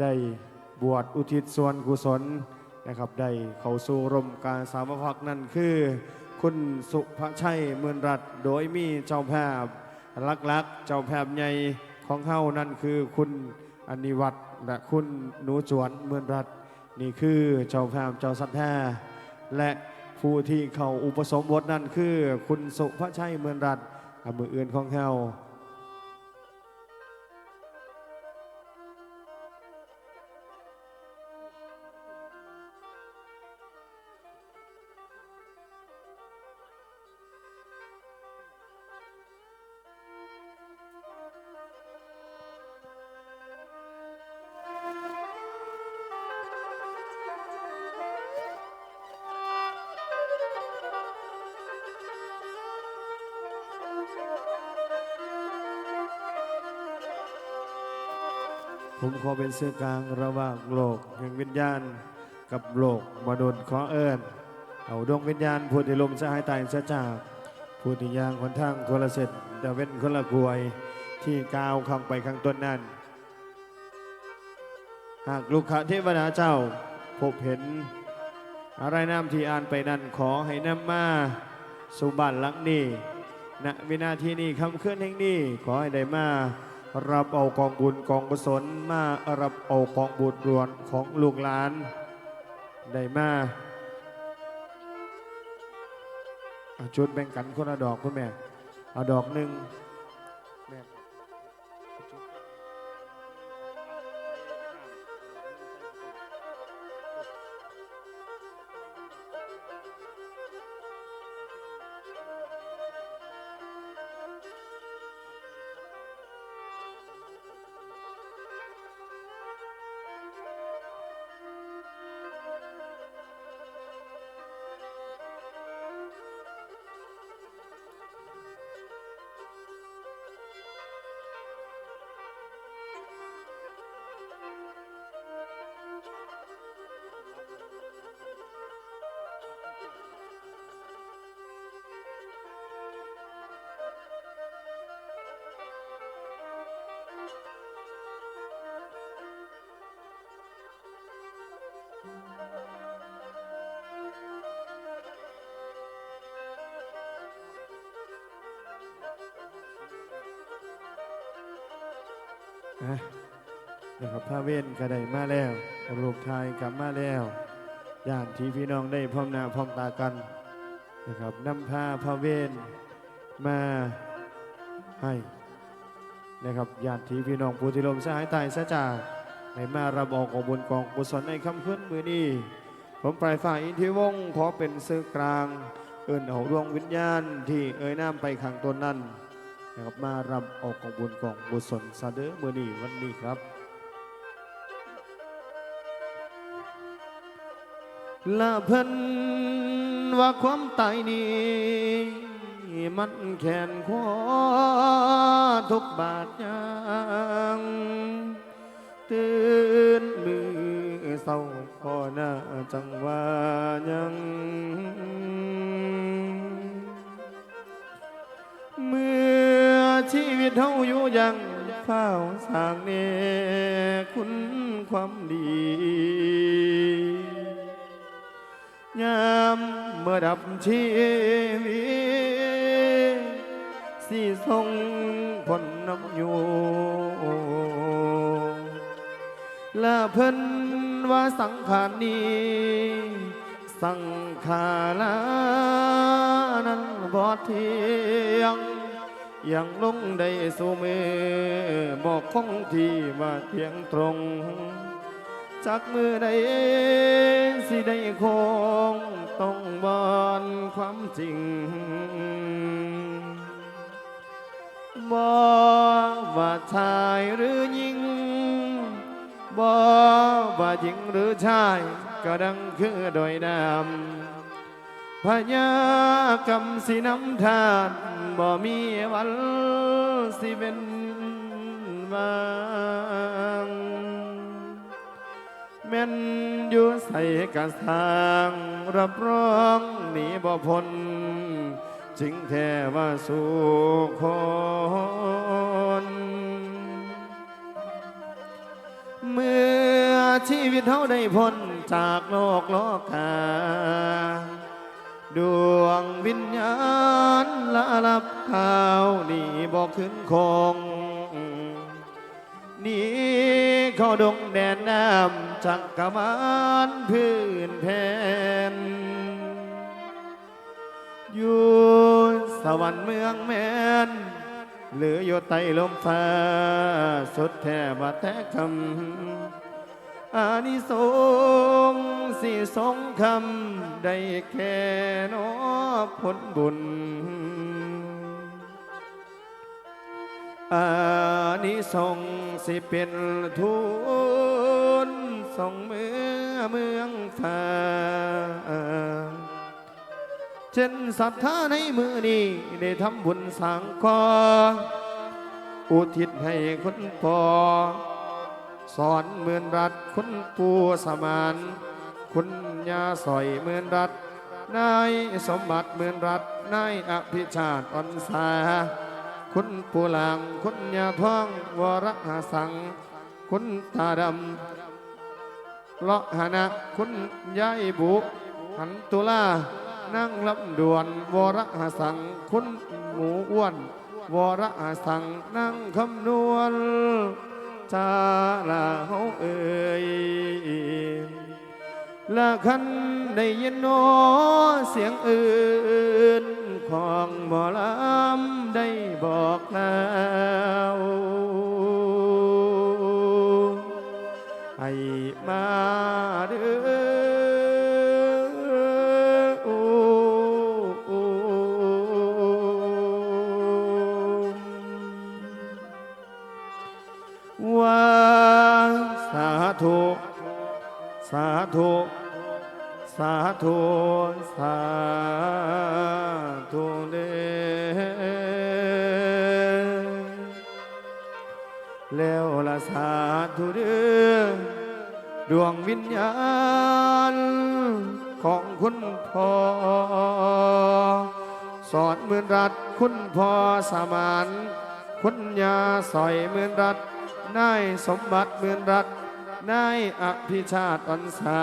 ได้บวชอุทิศส่วนกุศลนะครับ ได้เข้าสู่ร่มการสามพักนั่นคือ คุณสุภชัยเมือนรัตนโดยมีเจ้าภาพลักๆ เจ้าภาพใหญ่ของเฮานั่นคือคุณอนิวัตรและคุณหนูจวนเมือนรัตนนี่คือเจ้าภาพเจ้าสัทธาและผู้ที่เข้าอุปสมบทนั่นคือ คุณสุภชัยเมือนรัตนอมืออื่นของเฮา ผมขอเป็นเสื่อกลางระหว่างโลกแห่งวิญญาณ กับโลกมนุษย์ขอเอิญเอาดวงวิญญาณผู้ที่ลมสหายตายเสียจากผู้ที่ยางคนทางคนละเสร็จดาเว้นคนละกวย ที่กาวข้างไปข้างต้นนั้น หากลูกค้าเทวดาเจ้า พบเห็น อะไรน้ำที่อ่านไปนั้นขอให้นำมาสุบันหลังนี้ณวินาทีนี้คำเคลื่อนแห่งนี้ขอให้ได้มา รับเอากองบุญกองกุศลมารับเอากองบุญรวนของลูกหลานได้มาชุดแบ่งกันคนละดอกคุณแม่เอาดอกหนึ่ง อะนะครับพระเวนก็ได้มาแล้วรูปทายกลับมาแล้วญาติที่พี่น้องได้พร้อมหน้าพร้อมตากันนะครับนำพาพระเวนมาให้นะครับญาติที่พี่น้องผู้ที่ลมสหายตายซะจากในมารับออกของบุญกองกุศลในคำขึ้นมือนี้ผมปลายฝ่ายอินทิวงขอเป็นสื่อกลาง เอื่นเอาดวงวิญญาณที่เอ่ยน้ำไปขังตนนั้น นะครับมารับออกของบุญของบุญสนซาเดอร์มือนี้วันนี้ครับละเพิ่นว่าความตายนี้มันแขนขวทุกบาทยังตื่นมือเศร้าพอหน้าจังว่ายัง ชีวิตเฮาอยู่ยังเฝ้าสร้างเนคุณความดียามเมื่อดับชีวิตสิส่งผลน้ำอยู่และเพิ่นว่าสังขารนี้สังขารานั้นบอดเทียง ยังลงได้สู่มือบอกคงที่ว่าเทียงตรงจากมือใดสิได้คงต้องบอนความจริงบ่ว่าชายหรือหญิงบ่ว่าหญิงหรือชายก็ดังคือโดยนาม พญากรรมสิน้ำทานบ่มีวันสิเป็นบางแม่นอยู่ใส่กระสางรับรองหนีบ่พ้นจริงแท้ว่าสู่คนเมื่อชีวิตเฮาได้พ้นจากโลกโลกา ดวงวิญญาณละลับข่าวนี่บอกขึ้นคงนี่เข้าดงแดนน้ำจักกะมานพื้นแผ่นอยู่สวรรค์เมืองแมนหรืออยู่ใต้ลมฟ้าสุดแทบว่าแต่คำ อานิสงส์สิสงคำได้แค่นอผลบุญ อานิสงส์สิเป็นทุนส่งเมือเมืองฟ้าเช่นศรัทธาในมือนี้ได้ทำบุญสังกออุทิศให้คุณพ่อ สอนเหมือนรัฐคุณปูสมาน คุณยาสอยเหมือนรัฐนายสมบัติเหมือนรัฐนายอภิชาติอ่อนสา คุณปูหลางคุณยาท้องวรหสัง คุณตาดำเลาะหานะคุณยายบุหันตุลานั่งลำดวนวรหสัง คุณหมูอ้วนวรหสังนั่งคำนวณ จาลาเฮาเอ่ยละคันได้ยินโนเสียงอื่นของหมอลำได้บอกแล้วให้มาเด้อ วิญญาณ ของคุณพ่อ สอนเหมือนรัดคุณพ่อสมาน คุณยาสอยเหมือนรัดนายสมบัติเหมือนรัดนายอภิชาติอันสา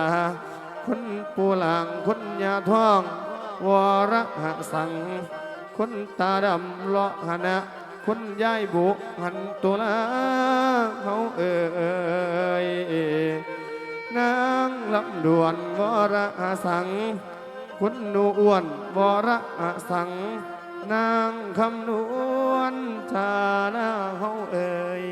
คุณปูหลังคุณยาท่อง วรหสัง คุณตาดำเลาะหนะคุณยายบุหันตุลาเขาเอ่ย นางลำดวนวรสัง คุณนูอ้วนวรสัง นางคำนวณชาลาเขาเอ่ย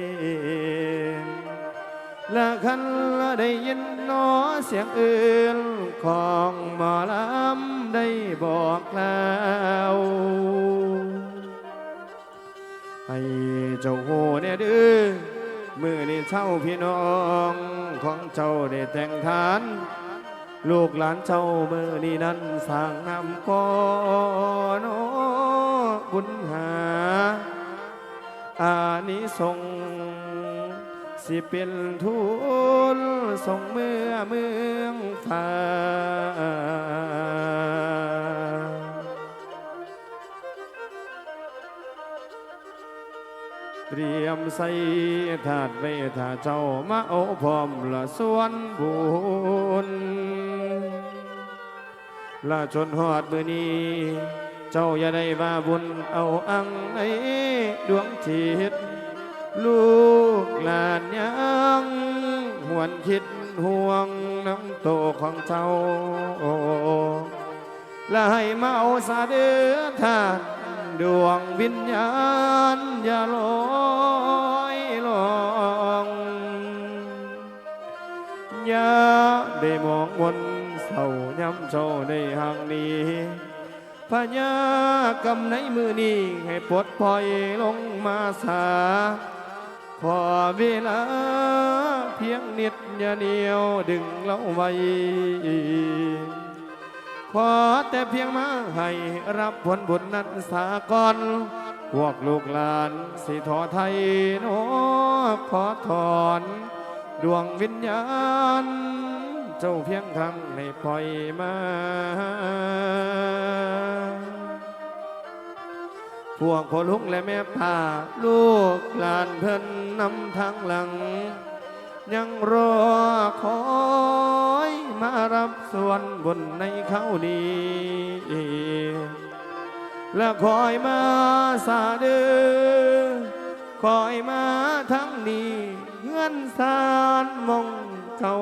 และคันละได้ยินนอเสียงอื่น ของหมอลำได้บอกแล้วให้เจ้าโหเนี่ยดื้อ มือนี่เช่าพี่น้องของเจ้าได้แต่งทาน ลูกหลานเจ้ามือนี่นั้นสร้างนำก่อนบุญหา อานิสงส์สิเป็นทุนส่งเมื่อเมืองฟ้า เตรียมใส่ถาดไว้ถาเจ้ามาเอพร้อมละส่วนบุญละจนหอดมือนี้ เจ้าอย่าได้ว่าบุญเอาอังในดวงจิตลูกหลานยังหวนคิดห่วงน้ำโตของเจ้าและให้มาเอาสาเดือทาน ดวงวิญญาณอย่าลอยลองอย่าได้มองมนเศร้าย้ำเจ้าในห่างนี้พญากำในมือนี้ให้ปลดปล่อยลงมาสา ขอเวลาเพียงนิดอย่าเหนียวดึงเราไว้ ขอแต่เพียงมาให้รับผลบุญนั้นสากอนพวกลูกหลานสิทอไทยโนขอถอน ดวงวิญญาณ เจ้าเพียงครั้งให้ปล่อยมา พวกพ่อลุงและแม่ป่าลูกหลานเพิ่นนำทางหลัง ยังรอคอ รับส่วนบุญในเขาดีและคอยมาสาดือคอยมาทั้งนี้เงื่อนสารมองเขา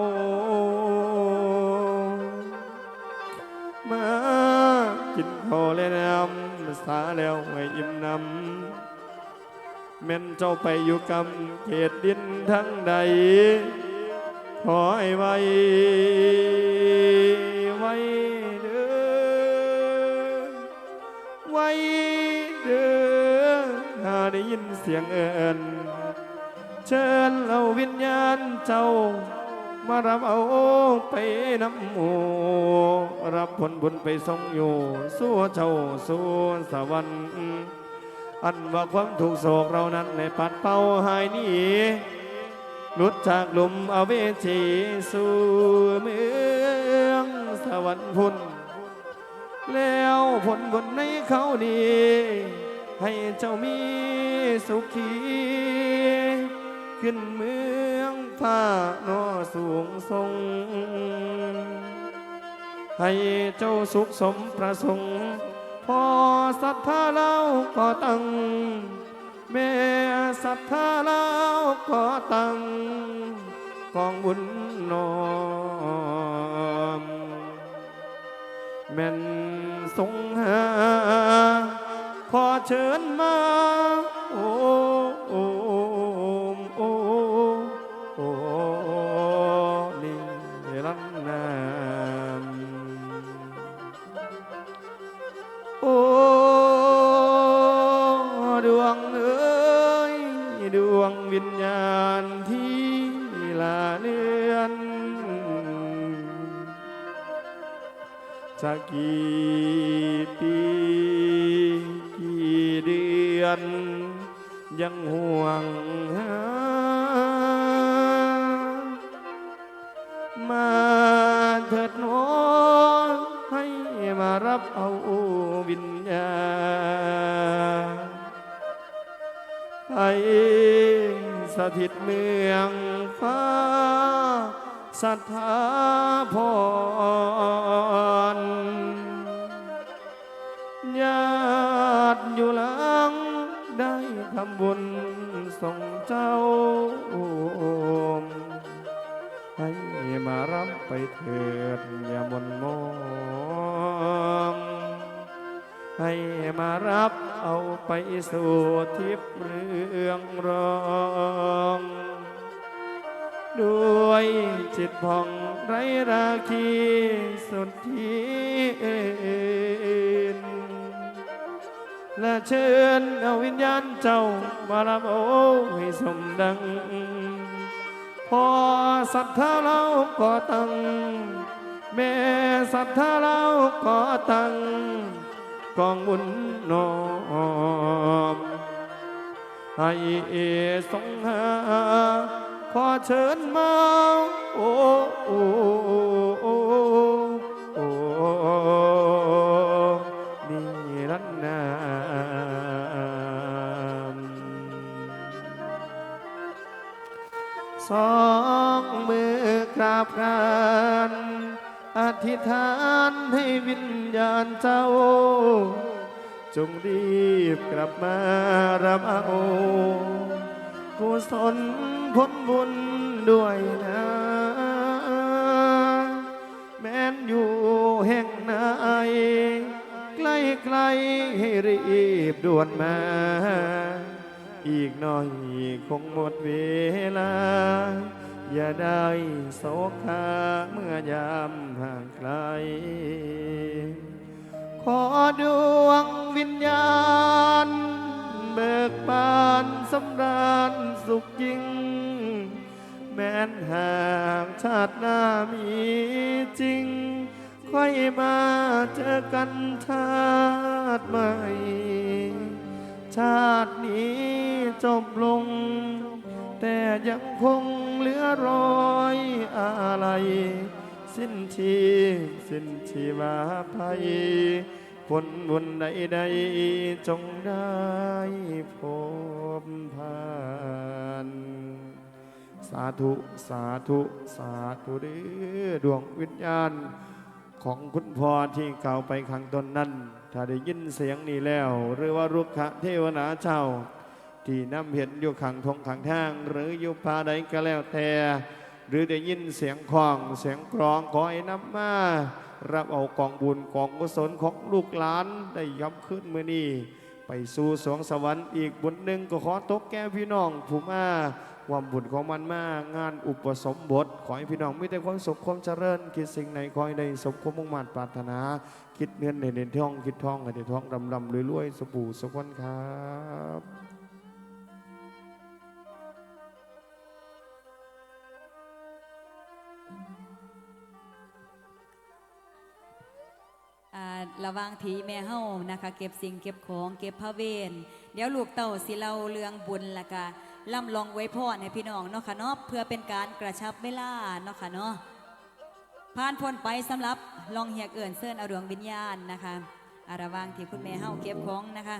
มากินข้าวและน้ำสาแล้วให้อิ่มน้ำแม่นเจ้าไปอยู่กำเขตดินทั้งใด ขอให้ไว้ไว้เด้อไว้เด้อหาได้ยินเสียงเอิญเชิญเอาวิญญาณเจ้า มารับเอาไปน้ำหมูรับผลบุญไปทรงอยู่ สู้เจ้าสู้สวรรค์อันว่าความถูกโศกเรานั้นในปัดเป่าหายนี้ หลุดจากหลุมอเวจีสู่เมืองสวรรค์พุนแล้วผลบุญในเขาดีให้เจ้ามีสุขีขึ้นเมืองฟ้านอสูงทรง ให้เจ้าสุขสมประสงค์ พอศรัทธาเราก็ตั้ง แม่ศรัทธาเราก็ตั้งกองบุญนอมแม่นทรงหาขอเชิญมา ลือนจะกี่ปีกี่เดือน ยังห่วงหามาเถิดหนอให้มารับเอาวิญญาณไป สถิตเมืองฟ้าศรัทธาพรญาติอยู่หลังได้ทำบุญส่งเจ้าให้มารับไปเถิดอย่ามนมอง ให้มารับเอาไปสู่ทิพย์เรืองรอง ด้วยจิตผ่องไรราคีสุดที่นและเชิญเอาวิญญาณเจ้ามารับโอ้ให้สมดัง พอศรัทธาเราก็ตั้งแม่ศรัทธาเราก็ตั้ง กองบุญน้อมให้ทรงหาขอเชิญมาโอ้โอ้โอ้โอ้นี่รันนามสองมือกราบกันอ ธิษฐานให้วิญญาณเจ้า จงรีบกลับมารับเอากุศลผลบุญด้วยนะ แม้นอยู่แห่งไหนใกล้ไกลๆให้รีบด่วนมา อีกหน่อยคงหมดเวลา อย่าได้โศกาเมื่อยามห่างไกล ขอดวงวิญญาณ เบิกบานสำราญสุขยิ่ง แม้นห่างชาติหน้ามีจริง ค่อยมาเจอกันชาติใหม่ ชาตินี้จบลง แต่ยังคงเหลือรอยอะไร สิ้นชีสิ้นชีวาภัยผลบุญใดๆจงได้พบผ่านสาธุ สาธุ สาธุเด้อดวงวิญญาณ ของคุณพ่อที่เก่าวไปข้างต้นนั้น ถ้าได้ยินเสียงนี้แล้ว หรือว่ารุกขเทวนาเจ้า ที่นำเห็นอยู่ขังทงขังทาง หรืออยู่ป่าใดก็แล้วแต่ หรือได้ยินเสียงของเสียงกรองขอให้น้ำมารับเอากองบุญกองกุศลของลูกหลานได้ย้ำขึ้นเมื่อนี้ไปสู่สวงสวรรค์อีกบุญหนึ่งก็ขอตกแก่พี่น้องผู้มาความบุญของมันมางานอุปสมบท ขอให้พี่น้องมีแต่ความสุขความเจริญ คิดสิ่งไหนขอให้ได้สมความมุ่งมั่นปรารถนา คิดเงินในเด่นทอง คิดทองในเด่นทองรำรำรวยรวยสบู่สกวันครับ ระว่างทีแม่เฮานะคะ เก็บสิ่งเก็บของเก็บพระเวรเดี๋ยวลูกเต่าสิเล่าเรื่องบุญละก็ล่ำลองไว้พ่อให้พี่น้องเนาะค่ะเนาะเพื่อเป็นการกระชับเวลาเนาะค่ะเนาะผ่านพ้นไปสำหรับลองเหียกเอื่นเสื้นเอาดวงวิญญาณนะคะอาระว่างที่คุณแม่เฮาเก็บของนะคะ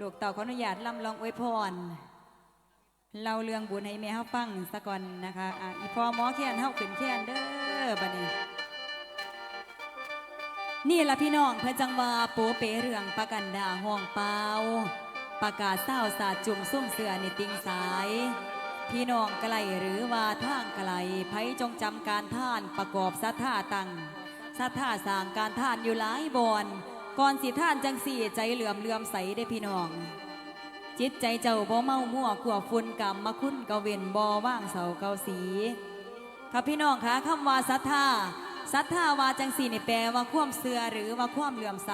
ลูกเต่าขออนุญาตล่ำลองไว้พรเล่าเรื่องบุญให้แม่เฮาฟังสะก่อนนะคะอะอีพอหมอแค้นเฮาขึ้นแค้นเด้อบัดนี้ นี่ละพี่น้องเพื่อจังว่าโปเปเรื่องประกันดาห้องเปล่าประกาศเศร้าสาดจุ่มซุ่มเสือในติงสาย พี่น้องไกลหรือว่าทางไกลไผจงจำการท่านประกอบสัทธาตังสัทธาสางการท่านอยู่หลายบอนก่อนสิท่านจังสี่ใจเหลื่อมเลื่อมใสได้พี่น้อง จิตใจเจ้าบ่เมามั่วขวฝุ่นกรรมมาคุ้นเกาเวนบ่ว่างเสาเกาสีค่ะพี่น้องคะคำว่าศรัทธา ศรัทธาวาจังสีนี่แปลว่าความเสือหรือว่าความเหลื่อมใส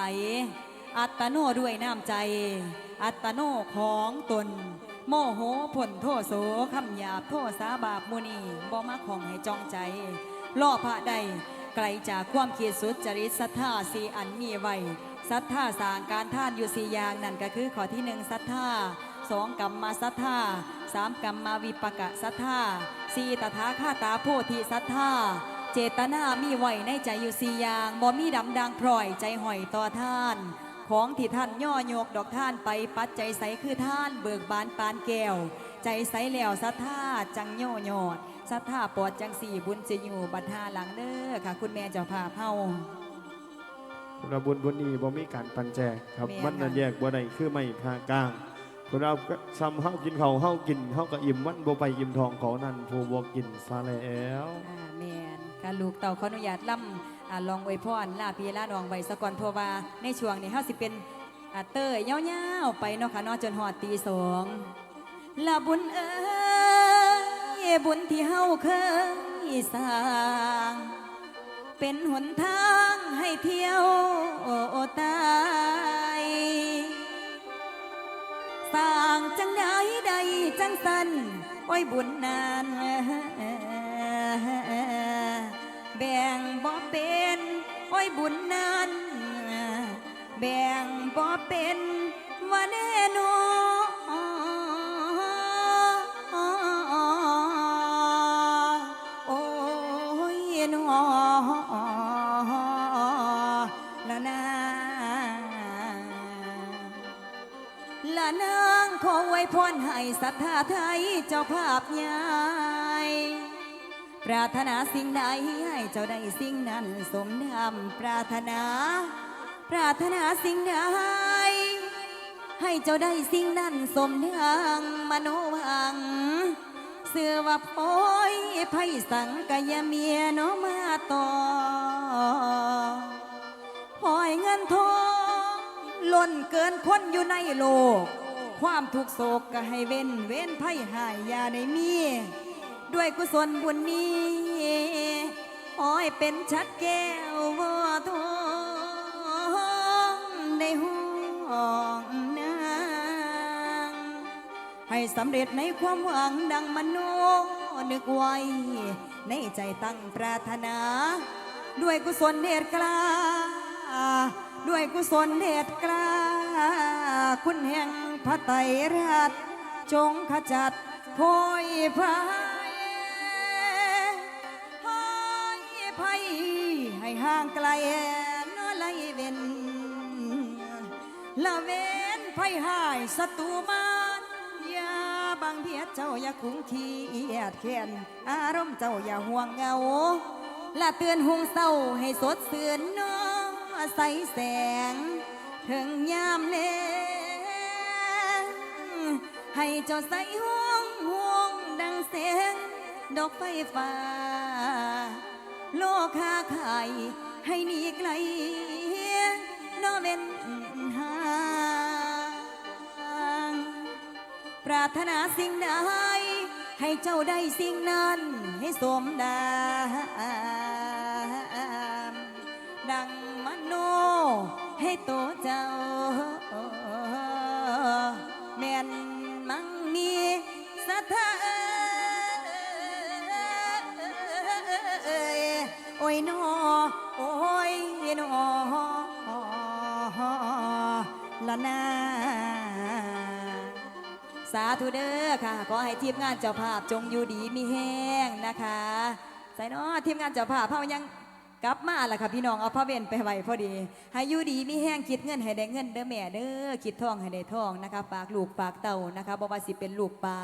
อัตโนด้วยน้ำใจ อัตโนของตน โมโหผลโทโสคำหยาบโทสาบาปมุนีบ่มาของให้จองใจล่อพระใดไกลจากความคิดสุดจริตศรัทธาสีอันมีไว้ศรัทธาสางการท่านอยู่สี่อย่างนั่นก็คือข้อที่หนึ่งศรัทธาสองกรรมมาศรัทธาสามกรรมมาวิปกะศรัทธาสี่ตถาคาตาโพธิศรัทธา เจตนามีไว้ในใจอยู่สี่อย่างบ่มีดำดังพร่อยใจห่อยต่อท่าน ของที่ท่านย่อโยกดอกท่านไปปัดใจใสคือท่านเบิกบานปานแก้ว ใจใสแล้วศรัทธาจังโยโยดศรัทธาปอดจังสี่บุญจะอยู่บัดหาหลังเด้อค่ะ คุณแม่เจ้าภาพเฮาเราบุญบุญนี้บ่มีการปันแจกครับแม่นมันนั่นค่ะแยกบ่ได้คือไม่พากลางพวกเราก็ซ้ำเฮากินเขาวเฮากินเฮาก็อิ่มมันบ่ไปอิ่มทองเขานั่นผู้บ่กินซาแล้วอ่าแม่น ค่ะลูกเต่าขออนุญาตล่ำลองไว้พรลาพีลาน้องไว้สะก่อนเพราะว่าในช่วงนี้เฮาสิเป็นอ่าเต้ยยาวๆไปเนาะค่ะนาะจนหอดตีสองละบุญเอ้ยบุญที่เฮาเคยสร้าง เป็นหนทางให้เที่ยวตายสร้างจังใดใดจังสันโอ้ยบุญนาน แบ่งบ่เป็นโอ้ยบุญนั้น แบ่งบ่เป็นว่าแน่นอนโอ้ยนอละนาละนางขอไว้พรให้ศรัทธาไทยเจ้าภาพใหญ่ ปรารถนาสิ่งใดให้เจ้าได้สิ่งนั้น สมดำปรารถนา ปรารถนาสิ่งใดให้เจ้าได้สิ่งนั้นสมดังมโนวัง เสือว่าโอ้ยไพสังกยเมียโนมาต่อหอยเงินทองล้นเกินคนอยู่ในโลก ความทุกข์โศกก็ให้เว้นเว้นไพ่หายยาได้มี ด้วยกุศลบุญนี้หอยเป็นชัดแก้วว่าทองในห้องนางให้สำเร็จในความหวังดังมโนนึกไว้ ในใจตั้งปรารถนา ด้วยกุศลเดชกล้า ด้วยกุศลเดชกล้า คุณแห่งพระไตรรัตน์จงขจัดโพยพา ห่างไกลนอไลเวนละเวนภัยหายศัตรูมานอย่าบังเพียเจ้าอย่าคุ้งขี้เอียดแค้นอารมณ์เจ้าอย่าห่วงเงาและเตือนหงเศร้าให้สดเสือนนอใสแสง ถึงยามเล่งให้เจ้าใสห่วงห่วงดังเสียงดอกไฟฟ้า โลกค้าไข่ให้หนีไกลนอเว้นห่างปรารถนาสิ่งใดให้เจ้าได้สิ่งนั้นให้สมดามดังมโนให้โตเจ้าแม่น นา สาธุเด้อค่ะ ขอให้ทีมงานเจ้าภาพจงอยู่ดีมีแห้งนะคะ ใส่เนาะทีมงานเจ้าภาพเฮายังกลับมาล่ะค่ะพี่น้องเอาพระเวนไปไว้พอดี ให้อยู่ดีมีแห้งคิดเงินให้ได้เงินเด้อแม่เด้อคิดทองให้ได้ทองนะคะฝากลูกฝากเต่านะคะบ่ว่าสิเป็นลูกปลา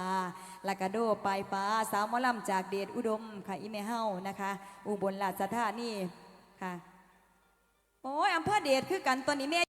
ลากาโดปลายปลาสาวมอลำจากเดชอุดมค่ะอีแม่เฮานะคะ อุบลราชธานีค่ะ โอ้ยอำเภอเดชคือกันตอนนี้แม่